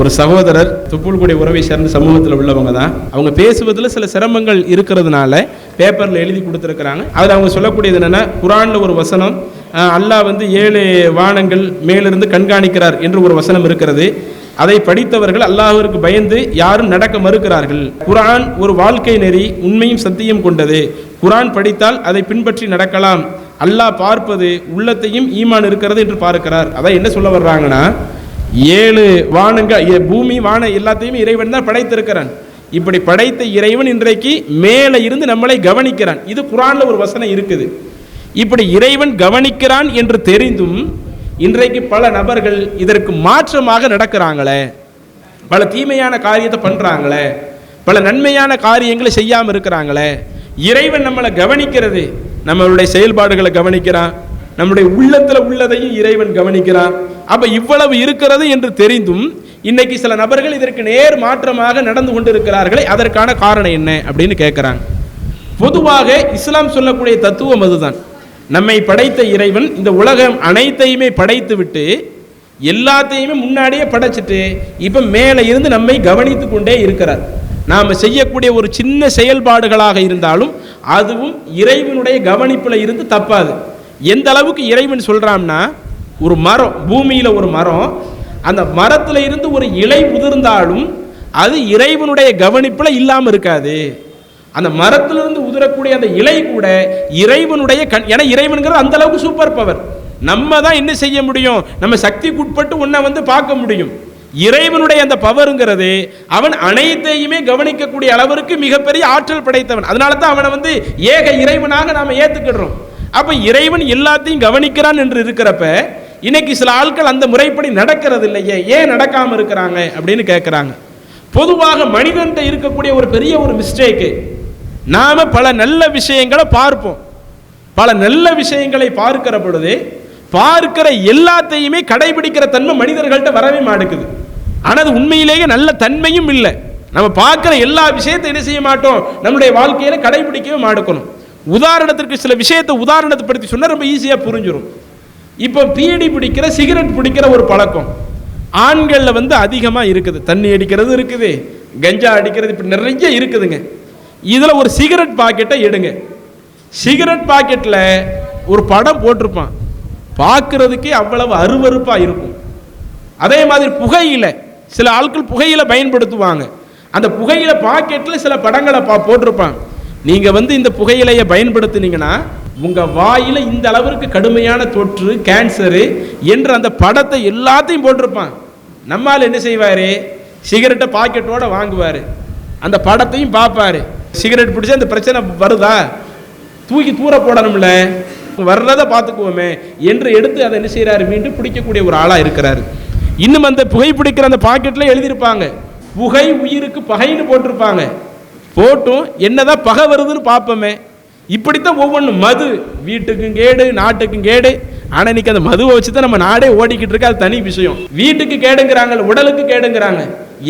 ஒரு சகோதரர் துப்புள்குடி உறவை சேர்ந்த சமூகத்தில் உள்ளவங்க தான். அவங்க பேசுவதில் சில சிரமங்கள் இருக்கிறதுனால பேப்பரில் எழுதி கொடுத்துருக்குறாங்க. அதில் அவங்க சொல்லக்கூடியது என்னென்னா குரானில் ஒரு வசனம் அல்லாஹ் வந்து ஏழு வானங்கள் மேலிருந்து கண்காணிக்கிறார் என்று ஒரு வசனம் இருக்கிறது. அதை படித்தவர்கள் அல்லாஹிற்கு பயந்து யாரும் நடக்க மறுக்கிறார்கள். குரான் ஒரு வாழ்க்கை நெறி உண்மையும் சத்தியம் கொண்டது. குரான் படித்தால் அதை பின்பற்றி நடக்கலாம். அல்லாஹ் பார்ப்பது உள்ளத்தையும் ஈமான் இருக்கிறது என்று பார்க்கிறார். அதான் என்ன சொல்ல வர்றாங்கன்னா ஏழு வானங்க பூமி வான எல்லாத்தையுமே இறைவன் தான் படைத்திருக்கிறான். இப்படி படைத்த இறைவன் இன்றைக்கு மேலே இருந்து நம்மளை கவனிக்கிறான். இது குர்ஆன்ல ஒரு வசனம் இருக்குது. இப்படி இறைவன் கவனிக்கிறான் என்று தெரிந்தும் இன்றைக்கு பல நபர்கள் இதற்கு மாற்றமாக நடக்கிறாங்களே. பல தீமையான காரியத்தை பண்றாங்களே. பல நன்மையான காரியங்களை செய்யாமல் இருக்கிறாங்களே. இறைவன் நம்மளை கவனிக்கிறது. நம்மளுடைய செயல்பாடுகளை கவனிக்கிறான். நம்முடைய உள்ளத்தில் உள்ளதையும் இறைவன் கவனிக்கிறான் அப்ப இவ்வளவு இருக்கிறது என்று தெரிந்தும் இன்னைக்கு சில நபர்கள் இதற்கு நேர் மாற்றமாக நடந்து கொண்டிருக்கிறார்களே அதற்கான காரணம் என்ன அப்படின்னு கேட்கிறாங்க பொதுவாக இஸ்லாம் சொல்லக்கூடிய தத்துவம் அதுதான். நம்மை படைத்த இறைவன் இந்த உலகம் அனைத்தையுமே படைத்து விட்டு எல்லாத்தையுமே முன்னாடியே படைச்சிட்டு இப்போ மேலே இருந்து நம்மை கவனித்து கொண்டே இருக்கிறார். நாம் செய்யக்கூடிய ஒரு சின்ன செயல்பாடுகளாக இருந்தாலும் அதுவும் இறைவனுடைய கவனிப்பில் இருந்து தப்பாது. எந்த அளவுக்கு இறைவன் சொல்கிறான்னா ஒரு மரம் பூமியில் ஒரு மரம் அந்த மரத்தில் இருந்து ஒரு இலை உதிர்ந்தாலும் அது இறைவனுடைய கவனிப்பில் இல்லாமல் இருக்காது. அந்த மரத்திலிருந்து உதிரக்கூடிய அந்த இலை கூட இறைவனுடைய கண் ஏன்னா இறைவனுங்கிறது அந்த அளவுக்கு சூப்பர் பவர் நம்ம தான் என்ன செய்ய முடியும்? நம்ம சக்திக்கு உட்பட்டு உன்னை வந்து பார்க்க முடியும். இறைவனுடைய அந்த பவருங்கிறது அவன் அனைத்தையுமே கவனிக்கக்கூடிய அளவிற்கு மிகப்பெரிய ஆற்றல் படைத்தவன். அதனால தான் அவனை வந்து ஏக இறைவனாக நாம் ஏற்றுக்கிடுறோம் அப்போ இறைவன் எல்லாத்தையும் கவனிக்கிறான் என்று இருக்கிறப்ப இன்னைக்கு சில ஆட்கள் அந்த முறைப்படி நடக்கிறது இல்லையே ஏன் நடக்காமல் இருக்கிறாங்க அப்படின்னு கேட்குறாங்க பொதுவாக மனிதன்ட்ட இருக்கக்கூடிய ஒரு பெரிய ஒரு மிஸ்டேக்கு நாம் பல நல்ல விஷயங்களை பார்ப்போம். பல நல்ல விஷயங்களை பார்க்கிற பொழுது பார்க்கிற எல்லாத்தையுமே கடைபிடிக்கிற தன்மை மனிதர்கள்ட்ட வரவே மாட்டேங்குது. ஆனால் அது உண்மையிலேயே நல்ல தன்மையும் இல்லை. நம்ம பார்க்குற எல்லா விஷயத்தையும் என்ன செய்ய மாட்டோம்? நம்முடைய வாழ்க்கையில கடைபிடிக்கவே மாட்டேக்கணும். உதாரணத்திற்கு சில விஷயத்தை உதாரணத்தை படுத்தி சொன்னால் ரொம்ப ஈஸியாக புரிஞ்சிடும் இப்போ பீடி பிடிக்கிற சிகரெட் பிடிக்கிற ஒரு பழக்கம். ஆண்களில் வந்து அதிகமாக இருக்குது. தண்ணி அடிக்கிறது இருக்குது. கஞ்சா அடிக்கிறது இப்படி நிறைய இருக்குதுங்க. இதில் ஒரு சிகரெட் பாக்கெட்டை எடுங்க. சிகரெட் பாக்கெட்டில் ஒரு படம் போட்டிருப்பான். பார்க்கறதுக்கே அவ்வளவு அருவருப்பாக இருக்கும். அதே மாதிரி புகையில சில ஆட்கள் புகையில பயன்படுத்துவாங்க. அந்த புகையில பாக்கெட்டில் சில படங்களை பா போட்டிருப்பான். நீங்கள் வந்து இந்த புகையிலையை பயன்படுத்துனீங்கன்னா உங்கள் வாயில் இந்த அளவிற்கு கடுமையான தொற்று கேன்சரு என்ற அந்த படத்தை எல்லாத்தையும் போட்டிருப்பான். நம்மால் என்ன செய்வார்? சிகரெட்டை பாக்கெட்டோடு வாங்குவார். அந்த படத்தையும் பார்ப்பாரு சிகரெட் பிடிச்சா அந்த பிரச்சனை வருதா? தூக்கி தூர போடணும்ல. வர்றதை பார்த்துக்குவோமே என்று எடுத்து அதை என்ன செய்கிறாரு மீண்டும் பிடிக்கக்கூடிய ஒரு ஆளாக இருக்கிறாரு. இன்னும் அந்த புகை பிடிக்கிற அந்த பாக்கெட்டில் எழுதியிருப்பாங்க. புகை உயிருக்கு பகைன்னு போட்டிருப்பாங்க. போட்டும் என்னதான் பகை வருதுன்னு பார்ப்போமே. இப்படித்தான் ஒவ்வொன்றும் மது. வீட்டுக்கும் கேடு நாட்டுக்கும் கேடு. ஆனால் இன்னைக்கு அந்த மதுவை வச்சு தான் நம்ம நாடே ஓடிக்கிட்டு இருக்கு. அது தனி விஷயம். வீட்டுக்கு கேடுங்கிறாங்க உடலுக்கு கேடுங்கிறாங்க.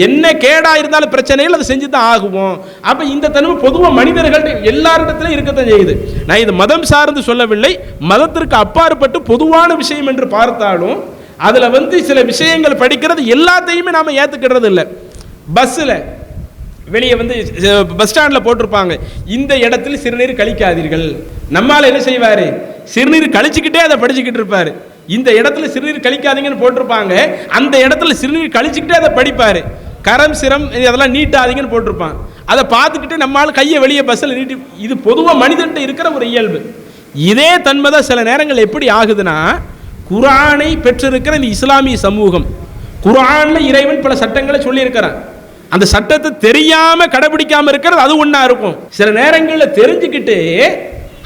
என்ன கேடா இருந்தாலும் பிரச்சனைகள் அதை செஞ்சு தான் ஆகுவோம். அப்போ இந்த தன்மை பொதுவாக மனிதர்கள் எல்லாரிடத்திலும் இருக்கத்தான் செய்யுது. நான் இது மதம் சார்ந்து சொல்லவில்லை. மதத்திற்கு அப்பாற்பட்டு பொதுவான விஷயம் என்று பார்த்தாலும் அதில் வந்து சில விஷயங்கள் படிக்கிறது எல்லாத்தையுமே நாம் ஏற்றுக்கிறது இல்லை. பஸ்ஸில் வெளியே வந்து பஸ் ஸ்டாண்டில் போட்டிருப்பாங்க. இந்த இடத்துல சிறுநீர் கழிக்காதீர்கள். நம்மால் என்ன செய்வார்? சிறுநீர் கழிச்சுக்கிட்டே அதை படிச்சுக்கிட்டு இருப்பார். இந்த இடத்துல சிறுநீர் கழிக்காதீங்கன்னு போட்டிருப்பாங்க. அந்த இடத்துல சிறுநீர் கழிச்சுக்கிட்டே அதை படிப்பார். கரம் சிரம் அதெல்லாம் நீட்டாதீங்கன்னு போட்டிருப்பான். அதை பார்த்துக்கிட்டு நம்மால் கையை வெளியே பஸ்ஸில் நீட்டி இது பொதுவாக மனிதன்ட்ட இருக்கிற ஒரு இயல்பு. இதே தன்மை தான் சில நேரங்கள் எப்படி ஆகுதுன்னா குரானை பெற்றிருக்கிற இந்த இஸ்லாமிய சமூகம் குரானில் இறைவன் பல சட்டங்களை சொல்லியிருக்கிறான். அந்த சட்டத்தை தெரியாம கடைபிடிக்காம இருக்கிறது அது ஒன்றா இருக்கும். சில நேரங்களில் தெரிஞ்சுக்கிட்டு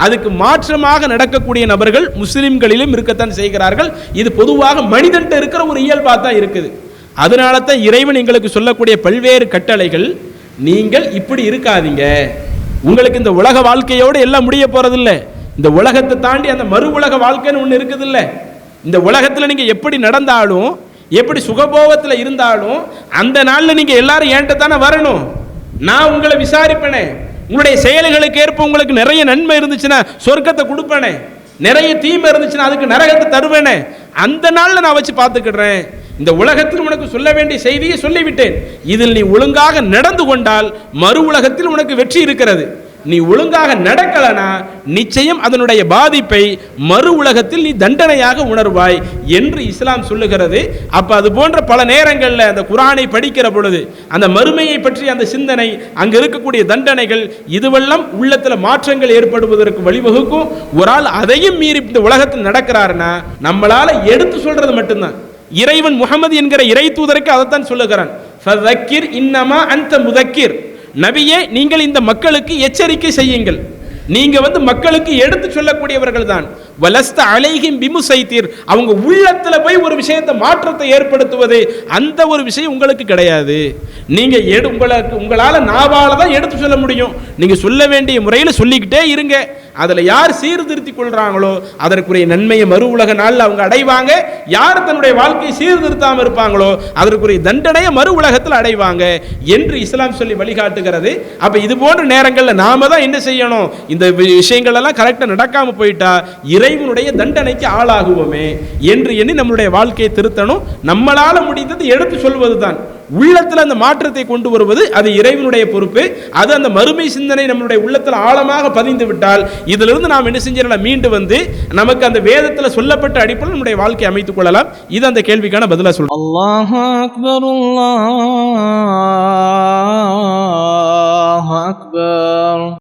அதுக்கு மாற்றமாக நடக்கக்கூடிய நபர்கள் முஸ்லிம்களிலும் இருக்கத்தான் செய்கிறார்கள். இது பொதுவாக மனிதன்ட்ட இருக்கிற ஒரு இயல்பாக தான் இருக்குது. அதனால தான் இறைவன் எங்களுக்கு சொல்லக்கூடிய பல்வேறு கட்டளைகள் நீங்கள் இப்படி இருக்காதீங்க. உங்களுக்கு இந்த உலக வாழ்க்கையோடு எல்லாம் முடிய போறதில்ல. இந்த உலகத்தை தாண்டி அந்த மறு உலக வாழ்க்கைன்னு ஒன்று இருக்குதுல்ல. இந்த உலகத்தில் நீங்கள் எப்படி நடந்தாலும் எப்படி சுகபோகத்தில் இருந்தாலும் அந்த நாளில் நீங்கள் எல்லாரும் என்கிட்ட தானே வரணும். நான் உங்களை விசாரிப்பேனே. உங்களுடைய செயல்களுக்கு ஏற்ப உங்களுக்கு நிறைய நன்மை இருந்துச்சுன்னா சொர்க்கத்தை கொடுப்பேனே. நிறைய தீமை இருந்துச்சுன்னா அதுக்கு நரகத்தை தருவேனே. அந்த நாளில் நான் வச்சு பார்த்துக்கிடுறேன். இந்த உலகத்தில் உனக்கு சொல்ல வேண்டிய செய்தியை சொல்லிவிட்டேன். இதில் நீ ஒழுங்காக நடந்து கொண்டால் மறு உலகத்தில் உனக்கு வெற்றி இருக்கிறது. நீ ஒழுங்காக நடக்கலனா நிச்சயம் அதனுடைய பாதிப்பை மறு உலகத்தில் நீ தண்டனையாக உணர்வாய் என்று இஸ்லாம் சொல்லுகிறது. அப்ப அது போன்ற பல நேரங்களில் அந்த குரானை படிக்கிற பொழுது அந்த மறுமையை பற்றி அந்த சிந்தனை அங்கே இருக்கக்கூடிய தண்டனைகள் இதுவெல்லாம் உள்ளத்தில் மாற்றங்கள் ஏற்படுவதற்கு வழிவகுக்கும். ஒரு ஆள் அதையும் மீறி இந்த உலகத்தில் நடக்கிறாருன்னா நம்மளால எடுத்து சொல்றது மட்டும்தான். இறைவன் முகமது என்கிற இறை தூதருக்கு அதைத்தான் சொல்லுகிறான். இன்னமா அந்த முதக்கீர். நபியே நீங்கள் இந்த மக்களுக்கு எச்சரிக்கை செய்யுங்கள். நீங்க வந்து மக்களுக்கு எடுத்து சொல்லக்கூடியவர்கள் தான் வலஸ்த அலைகிம் பிமுசைத்தீர். அவங்க உள்ளத்துல போய் ஒரு விஷயத்தை மாற்றத்தை ஏற்படுத்துவது அந்த ஒரு விஷயம் உங்களுக்கு கிடையாது. நீங்க எடு உங்களுக்கு உங்களால் நாவால் தான் எடுத்து சொல்ல முடியும். நீங்க சொல்ல வேண்டிய முறையில் சொல்லிக்கிட்டே இருங்க. அதில் யார் சீர்திருத்திக் கொள்கிறாங்களோ அதற்குரிய நன்மையை மறு உலக நாளில் அவங்க அடைவாங்க. யார் தன்னுடைய வாழ்க்கையை சீர்திருத்தாமல் இருப்பாங்களோ அதற்குரிய தண்டனையை மறு உலகத்தில் அடைவாங்க என்று இஸ்லாம் சொல்லி வழிகாட்டுகிறது. அப்போ இது போன்ற நேரங்களில் நாம தான் என்ன செய்யணும்? இந்த வி- விஷயங்கள் எல்லாம் கரெக்டாக நடக்காமல் போயிட்டா இறைவனுடைய தண்டனைக்கு ஆளாகுவோமே என்று எண்ணி நம்மளுடைய வாழ்க்கையை திருத்தணும். நம்மளால் முடிந்தது எடுத்து சொல்வது தான் உள்ளத்தில் அந்த மாற்றத்தை கொண்டு வருவது அது இறைவனுடைய பொறுப்பு. அது அந்த மறுமை சிந்தனை நம்மளுடைய உள்ளத்தில் ஆழமாக பதிந்து விட்டால் இதிலிருந்து நாம் என்ன செஞ்சிடலாம்? மீண்டு வந்து நமக்கு அந்த வேதத்தில் சொல்லப்பட்ட அடிப்படையில் நம்முடைய வாழ்க்கை அமைத்துக் கொள்ளலாம். இது அந்த கேள்விக்கான பதிலாக சொல்லும் அல்லாஹ் அக்பர் அல்லாஹ் அக்பர்.